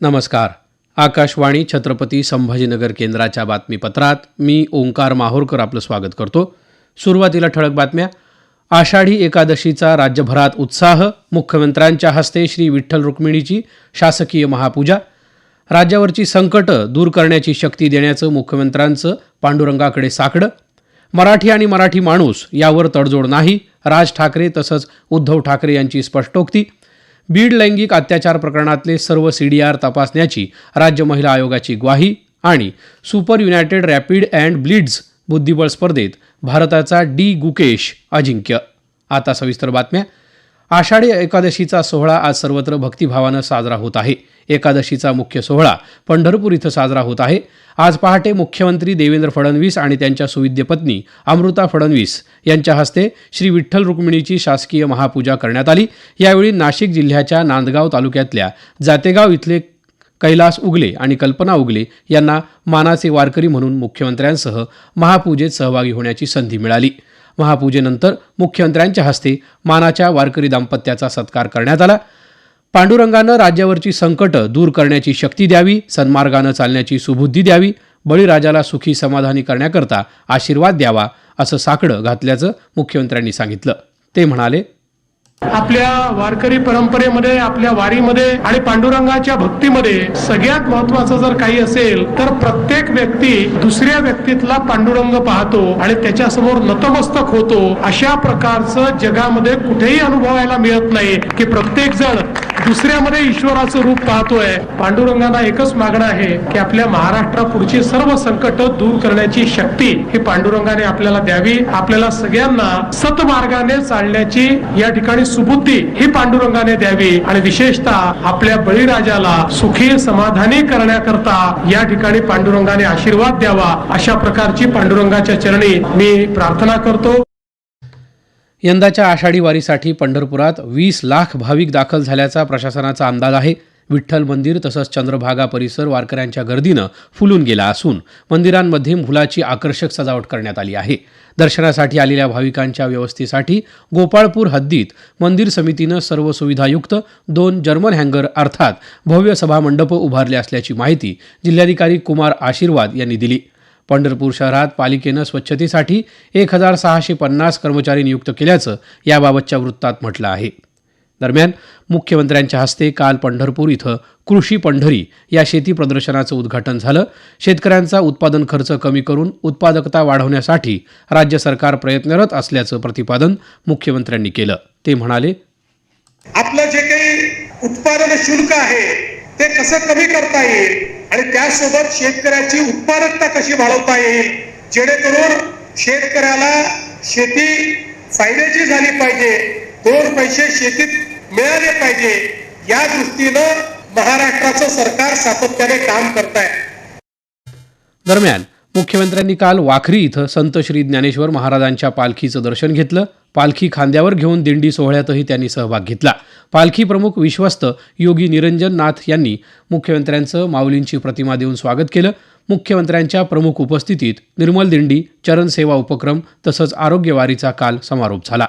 नमस्कार. आकाशवाणी छत्रपती संभाजीनगर केंद्राच्या बातमीपत्रात मी ओंकार माहोरकर आपलं स्वागत करतो. सुरुवातीला ठळक बातम्या. आषाढी एकादशीचा राज्यभरात उत्साह मुख्यमंत्र्यांच्या हस्ते श्री विठ्ठल रुक्मिणीची शासकीय महापूजा. राज्यावरची संकटं दूर करण्याची शक्ती देण्याचं मुख्यमंत्र्यांचं पांडुरंगाकडे साकडं. मराठी आणि मराठी माणूस यावर तडजोड नाही राज ठाकरे तसंच उद्धव ठाकरे यांची स्पष्टोक्ती. बीड लैंगिक अत्याचार प्रकरणातले सर्व सीडीआर तपासण्याची राज्य महिला आयोगाची ग्वाही आणि super united rapid and blitz बुद्धिबळ स्पर्धेत भारताचा डी गुकेश अजिंक्य. आता सविस्तर बातम्या आषाढी एकादशीचा सोहळा आज सर्वत्र भक्तिभावानं साजरा होत आहे. एकादशीचा मुख्य सोहळा पंढरपूर इथं साजरा होत आहे. आज पहाटे मुख्यमंत्री देवेंद्र फडणवीस आणि त्यांच्या सुविद्य पत्नी अमृता फडणवीस यांच्या हस्ते श्री विठ्ठल रुक्मिणीची शासकीय महापूजा करण्यात आली. यावेळी नाशिक जिल्ह्याच्या नांदगाव तालुक्यातल्या जातेगाव इथले कैलास उगले आणि कल्पना उगले यांना मानाचे वारकरी म्हणून मुख्यमंत्र्यांसह महापूजेत सहभागी होण्याची संधी मिळाली. महापूजेनंतर मुख्यमंत्र्यांच्या हस्ते मानाच्या वारकरी दाम्पत्याचा सत्कार करण्यात आला. पांडुरंगानं राज्यावरची संकटं दूर करण्याची शक्ती द्यावी सन्मार्गानं चालण्याची सुबुद्धी द्यावी बळीराजाला सुखी समाधानी करण्याकरता आशीर्वाद द्यावा असं साकडं घातल्याचं मुख्यमंत्र्यांनी सांगितलं. ते म्हणाले आपल्या वारकरी परंपरेमध्ये आपल्या वारीमध्ये आणि पांडुरंगाच्या भक्तीमध्ये सगळ्यात महत्वाचं जर काही असेल तर प्रत्येक व्यक्ती दुसऱ्या व्यक्तीतला पांडुरंग पाहतो आणि त्याच्यासमोर नतमस्तक होतो. अशा प्रकारचं जगामध्ये कुठेही अनुभवायला मिळत नाही की प्रत्येक जण दुसऱ्यामध्ये ईश्वराचं रूप पाहतोय. पांडुरंगाला एकच मागणं आहे की आपल्या महाराष्ट्रापुढची सर्व संकट दूर करण्याची शक्ती ही पांडुरंगाने आपल्याला द्यावी. आपल्याला सगळ्यांना सतमार्गाने चालण्याची या ठिकाणी सुबुद्धी ही पांडुरंगाने द्यावी आणि विशेषतः आपल्या बळीराजाला सुखी समाधानी करण्याकरता या ठिकाणी पांडुरंगाने आशीर्वाद द्यावा अशा प्रकारची पांडुरंगाच्या चरणी मी प्रार्थना करतो. यंदाच्या आषाढी वारीसाठी पंढरपुरात वीस लाख भाविक दाखल झाल्याचा प्रशासनाचा अंदाज आहे. विठ्ठल मंदिर तसंच चंद्रभागा परिसर वारकऱ्यांच्या गर्दीनं फुलून गेला असून मंदिरांमध्ये फुलाची आकर्षक सजावट करण्यात आली आहे. दर्शनासाठी आलेल्या भाविकांच्या व्यवस्थेसाठी गोपाळपूर हद्दीत मंदिर समितीनं सर्व सुविधायुक्त दोन जर्मन हँगर अर्थात भव्य सभामंडप उभारले असल्याची माहिती जिल्हाधिकारी कुमार आशीर्वाद यांनी दिली. पंढरपूर शहरात पालिकेनं स्वच्छतेसाठी एक हजार सहाशे पन्नास कर्मचारी नियुक्त केल्याचं याबाबतच्या वृत्तात म्हटलं आहे. दरम्यान मुख्यमंत्र्यांच्या हस्ते काल पंढरपूर इथं कृषी पंढरी या शेती प्रदर्शनाचं उद्घाटन झालं. शेतकऱ्यांचा उत्पादन खर्च कमी करून उत्पादकता वाढवण्यासाठी राज्य सरकार प्रयत्नरत असल्याचं प्रतिपादन मुख्यमंत्र्यांनी केलं. ते म्हणाले आपलं जे काही उत्पादन शुल्क आहे ते कसं कमी करता येईल? आणि त्यासोबत शेतकऱ्याची उत्पादकता कशी वाढवता येईल? जेणेकरून शेतकऱ्याला शेती फायद्याची झाली पाहिजे. दोन पैसे शेतीत मिळाले पाहिजे. या दृष्टीनं महाराष्ट्राचं सरकार सातत्याने काम करत आहे दरम्यान मुख्यमंत्र्यांनी काल वाखरी इथं संत श्री ज्ञानेश्वर महाराजांच्या पालखीचं दर्शन घेतलं. पालखी खांद्यावर घेऊन दिंडी सोहळ्यातही त्यांनी सहभाग घेतला. पालखी प्रमुख विश्वस्त योगी निरंजन नाथ यांनी मुख्यमंत्र्यांचं माऊलींची प्रतिमा देऊन स्वागत केलं. मुख्यमंत्र्यांच्या प्रमुख उपस्थितीत निर्मल दिंडी चरण सेवा उपक्रम तसंच आरोग्यवारीचा काल समारोप झाला.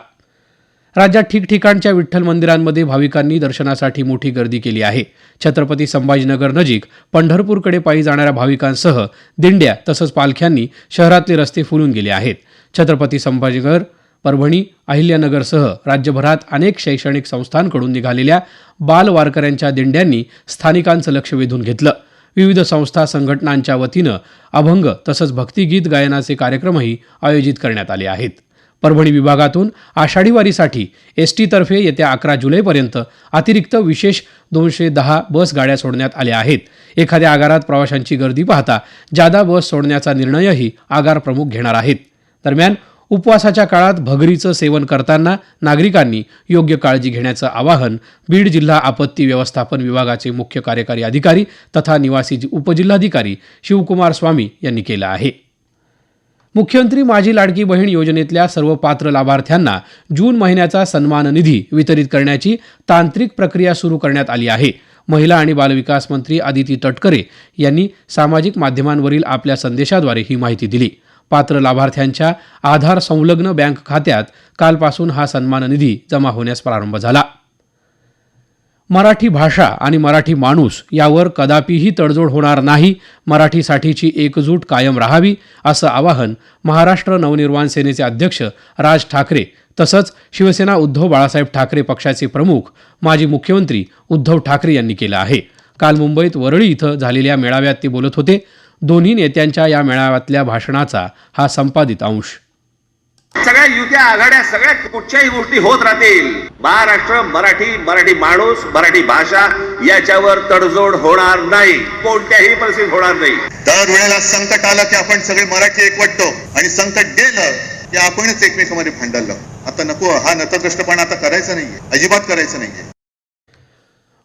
राज्यात ठिकठिकाणच्या विठ्ठल मंदिरांमध्ये भाविकांनी दर्शनासाठी मोठी गर्दी केली आहे. छत्रपती संभाजीनगर नजीक पंढरपूरकडे पायी जाणाऱ्या भाविकांसह दिंड्या तसंच पालख्यांनी शहरातले रस्ते फुलून गेले आहेत. छत्रपती संभाजीनगर परभणी अहिल्यानगरसह राज्यभरात अनेक शैक्षणिक संस्थांकडून निघालेल्या बाल वारकऱ्यांच्या दिंड्यांनी स्थानिकांचं लक्ष वेधून घेतलं. विविध संस्था संघटनांच्या वतीनं अभंग तसंच भक्तिगीत गायनाचे कार्यक्रमही आयोजित करण्यात आले आहेत. परभणी विभागातून आषाढी वारीसाठी एस टीतर्फे येत्या अकरा जुलैपर्यंत अतिरिक्त विशेष दोनशे दहा बस गाड्या सोडण्यात आल्या आहेत. एखाद्या आगारात प्रवाशांची गर्दी पाहता जादा बस सोडण्याचा निर्णयही आगार प्रमुख घेणार आहेत. दरम्यान उपवासाच्या काळात भगरीचं सेवन करताना नागरिकांनी योग्य काळजी घेण्याचं आवाहन बीड जिल्हा आपत्ती व्यवस्थापन विभागाचे मुख्य कार्यकारी अधिकारी तथा निवासी उपजिल्हाधिकारी शिवकुमार स्वामी यांनी केलं आहे. मुख्यमंत्री माझी लाडकी बहीण योजनेतल्या सर्व पात्र लाभार्थ्यांना जून महिन्याचा सन्मान निधी वितरित करण्याची तांत्रिक प्रक्रिया सुरू करण्यात आली आहे. महिला आणि बालविकास मंत्री आदिती तटकरे यांनी सामाजिक माध्यमांवरील आपल्या संदेशाद्वारे ही माहिती दिली. पात्र लाभार्थ्यांच्या आधार संलग्न बँक खात्यात कालपासून हा सन्मान निधी जमा होण्यास प्रारंभ झाला. मराठी भाषा आणि मराठी माणूस यावर कदापिही तडजोड होणार नाही मराठीसाठीची एकजूट कायम राहावी असं आवाहन महाराष्ट्र नवनिर्माण सेनेचे अध्यक्ष राज ठाकरे तसंच शिवसेना उद्धव बाळासाहेब ठाकरे पक्षाचे प्रमुख माजी मुख्यमंत्री उद्धव ठाकरे यांनी केलं आहे. काल मुंबईत वरळी इथं झालेल्या मेळाव्यात ते बोलत होते दोन्ही नेत्यांच्या या मेळाव्यातल्या भाषणाचा हा संपादित अंश सगळ्या युत्या आघाड्या सगळ्या कुठच्याही गोष्टी होत राहतील. महाराष्ट्र मराठी मराठी माणूस मराठी भाषा याच्यावर तडजोड होणार नाही. कोणत्याही परिस्थितीत होणार नाही. दर वेळेला संकट आलं की आपण सगळे मराठी एकवटतो आणि संकट गेलं की आपणच एकमेकांमध्ये भांडलो. आता नको हा नतद्रष्टपणा आता करायचा नाहीये. अजिबात करायचा नाहीये.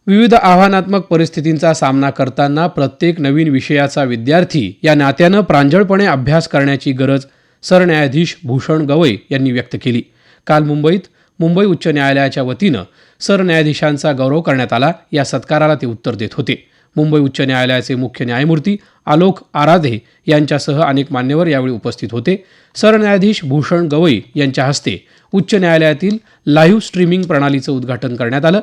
विविध आव्हानात्मक परिस्थितींचा सामना करताना प्रत्येक नवीन विषयाचा विद्यार्थी या नात्यानं प्रांजळपणे अभ्यास करण्याची गरज सरन्यायाधीश भूषण गवई यांनी व्यक्त केली. काल मुंबईत मुंबई उच्च न्यायालयाच्या वतीनं सरन्यायाधीशांचा गौरव करण्यात आला. या सत्काराला ते उत्तर देत होते. मुंबई उच्च न्यायालयाचे मुख्य न्यायमूर्ती आलोक आराधे यांच्यासह अनेक मान्यवर यावेळी उपस्थित होते. सरन्यायाधीश भूषण गवई यांच्या हस्ते उच्च न्यायालयातील लाईव्ह स्ट्रीमिंग प्रणालीचं उद्घाटन करण्यात आलं.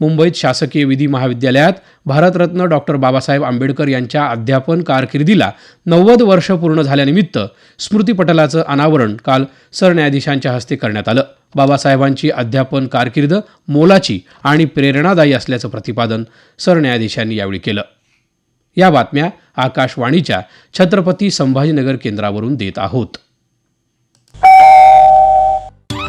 मुंबईत शासकीय विधी महाविद्यालयात भारतरत्न डॉक्टर बाबासाहेब आंबेडकर यांच्या अध्यापन कारकिर्दीला नव्वद वर्ष पूर्ण झाल्यानिमित्त स्मृतीपटलाचं अनावरण काल सरन्यायाधीशांच्या हस्ते करण्यात आलं. बाबासाहेबांची अध्यापन कारकीर्द मोलाची आणि प्रेरणादायी असल्याचं प्रतिपादन सरन्यायाधीशांनी यावेळी केलं. या बातम्या आकाशवाणीच्या छत्रपती संभाजीनगर केंद्रावरून देत आहोत.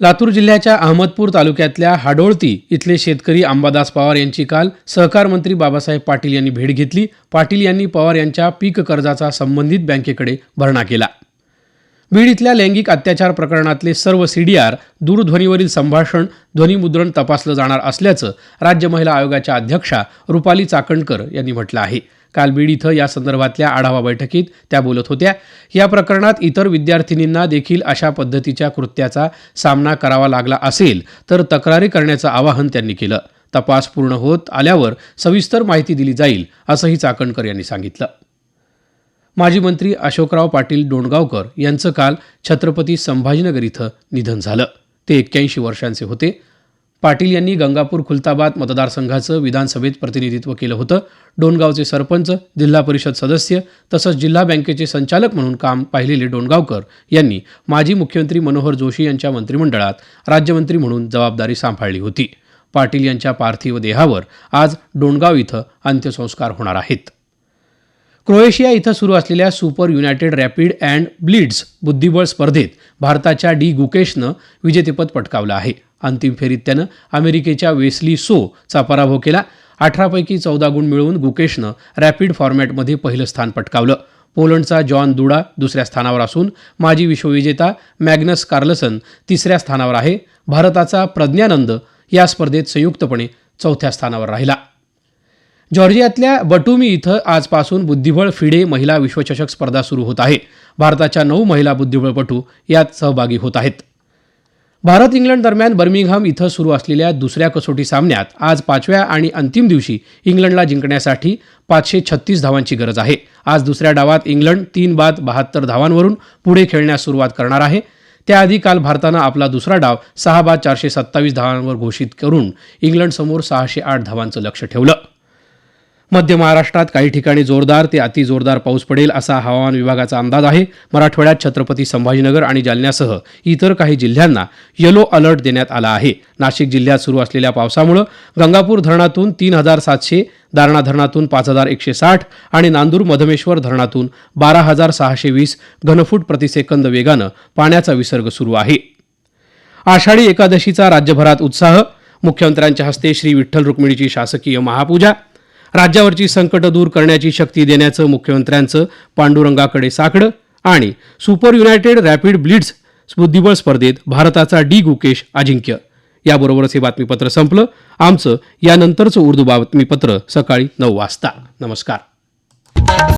लातूर जिल्ह्याच्या अहमदपूर तालुक्यातल्या हाडोळती इथले शेतकरी अंबादास पवार यांची काल सहकार मंत्री बाबासाहेब पाटील यांनी भेट घेतली. पाटील यांनी पवार यांच्या पीक कर्जाचा संबंधित बँकेकडे भरणा केला. बीड इथल्या लैंगिक अत्याचार प्रकरणातले सर्व सीडीआर दूरध्वनीवरील संभाषण ध्वनीमुद्रण तपासलं जाणार असल्याचं राज्य महिला आयोगाच्या अध्यक्षा रुपाली चाकणकर यांनी म्हटलं आहे. काल बीड इथं या संदर्भातल्या आढावा बैठकीत त्या बोलत होत्या. या प्रकरणात इतर विद्यार्थिनींना देखील अशा पद्धतीच्या कृत्याचा सामना करावा लागला असेल तर तक्रारी करण्याचं आवाहन त्यांनी केलं. तपास पूर्ण होत आल्यावर सविस्तर माहिती दिली जाईल असंही चाकणकर यांनी सांगितलं. माजी मंत्री अशोकराव पाटील डोणगावकर यांचं काल छत्रपती संभाजीनगर इथं निधन झालं. ते एक्क्याऐंशी वर्षांचे होते. पाटील यांनी गंगापूर खुलताबाद मतदारसंघाचं विधानसभेत प्रतिनिधित्व केलं होतं. डोणगावचे सरपंच जिल्हा परिषद सदस्य तसंच जिल्हा बँकेचे संचालक म्हणून काम पाहिलेले डोणगावकर यांनी माजी मुख्यमंत्री मनोहर जोशी यांच्या मंत्रिमंडळात राज्यमंत्री म्हणून जबाबदारी सांभाळली होती. पाटील यांच्या पार्थिव देहावर आज डोणगाव इथं अंत्यसंस्कार होणार आहेत. क्रोएशिया इथं सुरू असलेल्या super united rapid and blitz बुद्धिबळ स्पर्धेत भारताच्या डी गुकेशनं विजेतेपद पटकावलं आहे. अंतिम फेरीत त्यानं अमेरिकेच्या वेस्ली सो चा पराभव केला. अठरापैकी चौदा गुण मिळवून गुकेशनं रॅपिड फॉर्मॅटमध्ये पहिलं स्थान पटकावलं. पोलंडचा जॉन दुडा दुसऱ्या स्थानावर असून माजी विश्वविजेता मॅग्नस कार्लसन तिसऱ्या स्थानावर आहे. भारताचा प्रज्ञानंद या स्पर्धेत संयुक्तपणे चौथ्या स्थानावर राहिला. जॉर्जियातल्या बटुमी इथं आजपासून बुद्धिबळ फिडे महिला विश्वचषक स्पर्धा सुरू होत आहे. भारताच्या नऊ महिला बुद्धिबळपटू यात सहभागी होत आहेत. भारत इंग्लंड दरम्यान बर्मिंगहॅम इथं सुरू असलेल्या दुसऱ्या कसोटी सामन्यात आज पाचव्या आणि अंतिम दिवशी इंग्लंडला जिंकण्यासाठी पाचशे छत्तीस धावांची गरज आहे. आज दुसऱ्या डावात इंग्लंड तीन बाद बहात्तर धावांवरून पुढे खेळण्यास सुरुवात करणार आहे. त्याआधी काल भारतानं आपला दुसरा डाव सहा बाद चारशे सत्तावीस धावांवर घोषित करून इंग्लंडसमोर सहाशे आठ धावांचं लक्ष ठेवलं. मध्य महाराष्ट्रात काही ठिकाणी जोरदार ते अतिजोरदार पाऊस पडेल असा हवामान विभागाचा अंदाज आहे. मराठवाड्यात छत्रपती संभाजीनगर आणि जालन्यासह इतर काही जिल्ह्यांना येलो अलर्ट देण्यात आला आहे. नाशिक जिल्ह्यात सुरू असलेल्या पावसामुळं गंगापूर धरणातून तीन हजार सातशे दारणा धरणातून पाच हजार एकशे साठ आणि नांदूर मधमेश्वर धरणातून बारा हजार सहाशे वीस घनफूट प्रतिसेकंद वेगानं पाण्याचा विसर्ग सुरू आहे. आषाढी एकादशीचा राज्यभरात उत्साह. मुख्यमंत्र्यांच्या हस्ते श्री विठ्ठल रुक्मिणीची शासकीय महापूजा. राज्यावरची संकटं दूर करण्याची शक्ती देण्याचं मुख्यमंत्र्यांचं पांडुरंगाकडे साकडं आणि सुपर युनायटेड रॅपिड ब्लिड्स बुद्धिबळ स्पर्धेत भारताचा डी गुकेश अजिंक्य. याबरोबरच हे बातमीपत्र संपलं. आमचं यानंतरचं उर्दू बातमीपत्र सकाळी नऊ वाजता. नमस्कार.